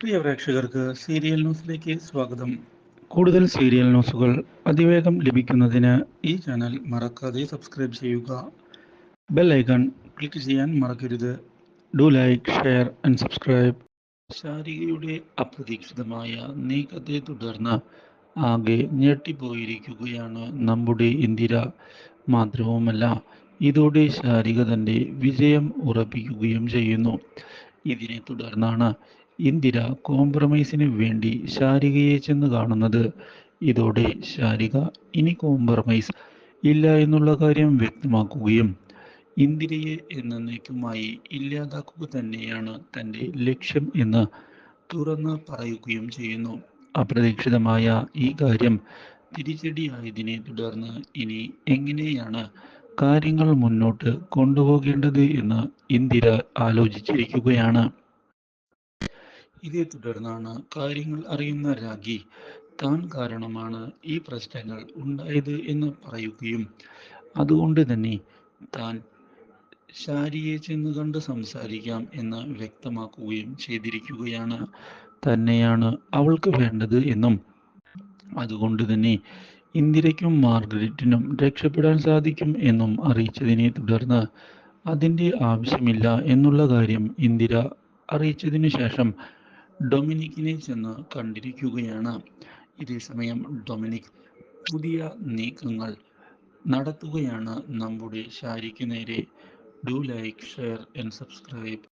പ്രിയ പ്രേക്ഷകർക്ക് സീരിയൽ ന്യൂസിലേക്ക് സ്വാഗതം. കൂടുതൽ സീരിയൽ ന്യൂസുകൾ അതിവേഗം ലഭിക്കുന്നതിന് ഈ ചാനൽ മറക്കാതെ സബ്സ്ക്രൈബ് ചെയ്യുക. ബെൽ ഐക്കൺ ക്ലിക്ക് ചെയ്യാൻ മറക്കരുത്. Do like share and subscribe. ശാരികയുടെ അപ്രതീക്ഷിതമായ നീക്കത്തെ തുടർന്ന് ആകെ ഞെട്ടിപ്പോയിരിക്കുകയാണ് നമ്മുടെ ഇന്ദിര. മാത്രവുമല്ല ഇതോടെ ശാരിക തന്റെ വിജയം ഉറപ്പിക്കുകയും ചെയ്യുന്നു. ഇതിനെ തുടർന്നാണ് ഇന്ദിര കോംപ്രമൈസിന് വേണ്ടി ശാരികയെ ചെന്ന് കാണുന്നത്. ഇതോടെ ശാരിക ഇനി കോംപ്രമൈസ് ഇല്ല എന്നുള്ള കാര്യം വ്യക്തമാക്കുകയും ഇന്ദിരയെ എന്നേക്കുമായി ഇല്ലാതാക്കുക തന്നെയാണ് തന്റെ ലക്ഷ്യം എന്ന് തുറന്ന് പറയുകയും ചെയ്യുന്നു. അപ്രതീക്ഷിതമായ ഈ കാര്യം തിരിച്ചടിയായതിനെ തുടർന്ന് ഇനി എങ്ങനെയാണ് കാര്യങ്ങൾ മുന്നോട്ട് കൊണ്ടുപോകേണ്ടത് എന്ന് ഇന്ദിര ആലോചിച്ചിരിക്കുകയാണ്. ഇതേ തുടർന്നാണ് കാര്യങ്ങൾ അറിയുന്ന രാഗി താൻ കാരണമാണ് ഈ പ്രശ്നങ്ങൾ ഉണ്ടായത് എന്ന് പറയുകയും അതുകൊണ്ട് തന്നെ താൻ ശാരിയെ ചെന്ന് കണ്ട് സംസാരിക്കാം എന്ന് വ്യക്തമാക്കുകയും ചെയ്തിരിക്കുകയാണ്. തന്നെയാണ് അവൾക്ക് വേണ്ടത് എന്നും അതുകൊണ്ട് തന്നെ ഇന്ദിരയ്ക്കും മാർഗരറ്റിനും രക്ഷപ്പെടാൻ സാധിക്കും എന്നും അറിയിച്ചതിനെ തുടർന്ന് അതിന്റെ ആവശ്യമില്ല എന്നുള്ള കാര്യം ഇന്ദിര അറിയിച്ചതിനു ശേഷം ഡൊമിനിക്കിനെ ചെന്ന് കണ്ടിരിക്കുകയാണ്. ഇതേസമയം ഡൊമിനിക് പുതിയ നീക്കങ്ങൾ നടത്തുകയാണ്. നമ്മുടെ ശാരിക്ക് നേരെ do like share and subscribe